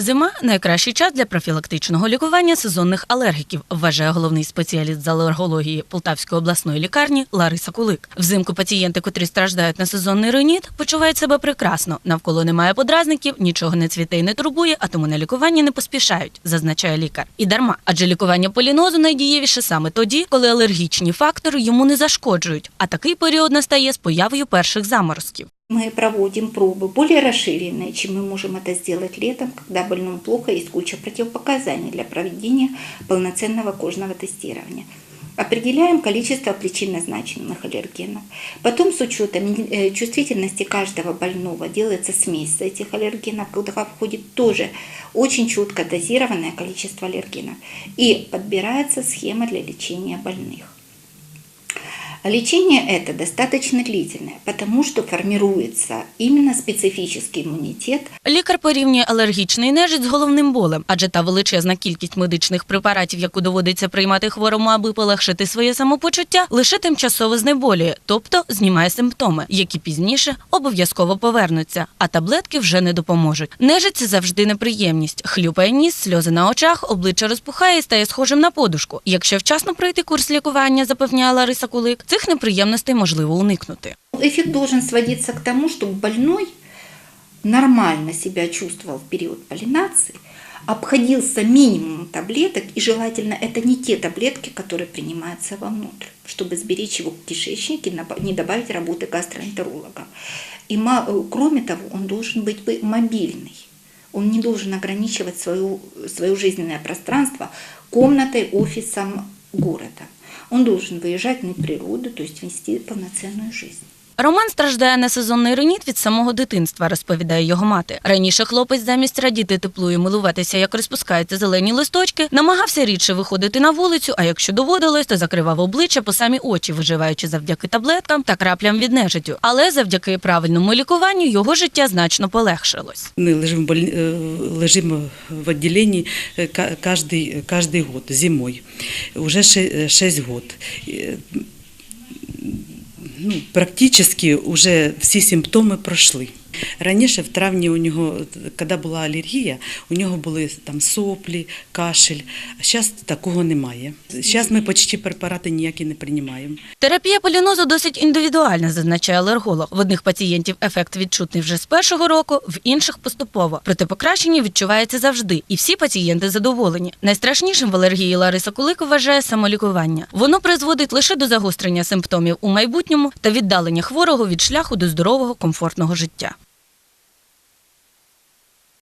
Зима найкращий час для профілактичного лікування сезонних алергіків, вважає головний спеціаліст з алергології Полтавської обласної лікарні Лариса Кулик. Взимку пацієнти, котрі страждають на сезонний риніт, почувають себе прекрасно. Навколо немає подразників, нічого не цвіте і не турбує, а тому на лікування не поспішають, зазначає лікар. І дарма, адже лікування полінозу найдієвіше саме тоді, коли алергічні фактори йому не зашкоджують. А такий період настає з появою перших заморозків. Мы проводим пробы более расширенные, чем мы можем это сделать летом, когда больному плохо, есть куча противопоказаний для проведения полноценного кожного тестирования. Определяем количество причинно значимых аллергенов. Потом с учетом э, чувствительности каждого больного делается смесь этих аллергенов, куда входит тоже очень четко дозированное количество аллергенов. И подбирается схема для лечения больных. Лечение это достаточно длительное, потому что формируется именно специфический иммунитет Лікар порівнює алергічний нежить з головним болем, адже та величезна кількість медичних препаратів, яку доводиться приймати хворому, аби полегшити своє самопочуття, лише тимчасово знеболює, тобто знімає симптоми, які пізніше обов'язково повернуться, а таблетки вже не допоможуть. Нежить це завжди неприємність. Хлюпає ніс, сльози на очах, обличчя розпухає і стає схожим на подушку. Якщо вчасно пройти курс лікування, запевняє Лариса Кулик, цих неприємностей можливо уникнути. Эффект должен сводиться к тому, чтобы больной нормально себя чувствовал в период полинации, обходился минимум таблеток, и желательно это не те таблетки, которые принимаются вовнутрь, чтобы сберечь его кишечник и набо- не добавить работы гастроэнтеролога. И ма- э, кроме того, он должен быть бы мобильный. Он не должен ограничивать свою, свое жизненное пространство комнатой, офисом города. Он должен выезжать на природу, то есть вести полноценную жизнь. Роман страждає на сезонний реніт від самого дитинства, розповідає його мати. Раніше хлопець замість радіти теплу і милуватися, як розпускаються зелені листочки, намагався рідше виходити на вулицю, а якщо доводилось, то закривав обличчя по самі очі, виживаючи завдяки таблеткам та краплям від нежиттю. Але завдяки правильному лікуванню його життя значно полегшилось. Мы лежим, в боль- э, лежим в отделении э, ка- каждый, каждый год, зимой. Уже 6 год. Ну, практически уже всі симптоми пройшли. Раніше в травні у нього, коли була алергія, у нього були там соплі, кашель. Зараз такого немає. Зараз ми почти препарати ніякі не приймаємо. Терапія полінозу досить індивідуальна, зазначає алерголог. В одних пацієнтів ефект відчутний вже з першого року, в інших поступово. Проте покращення відчувається завжди, і всі пацієнти задоволені. Найстрашнішим в алергії Лариса Кулик вважає самолікування. Воно призводить лише до загострення симптомів у майбутньому та віддалення хворого від шляху до здорового комфортного життя.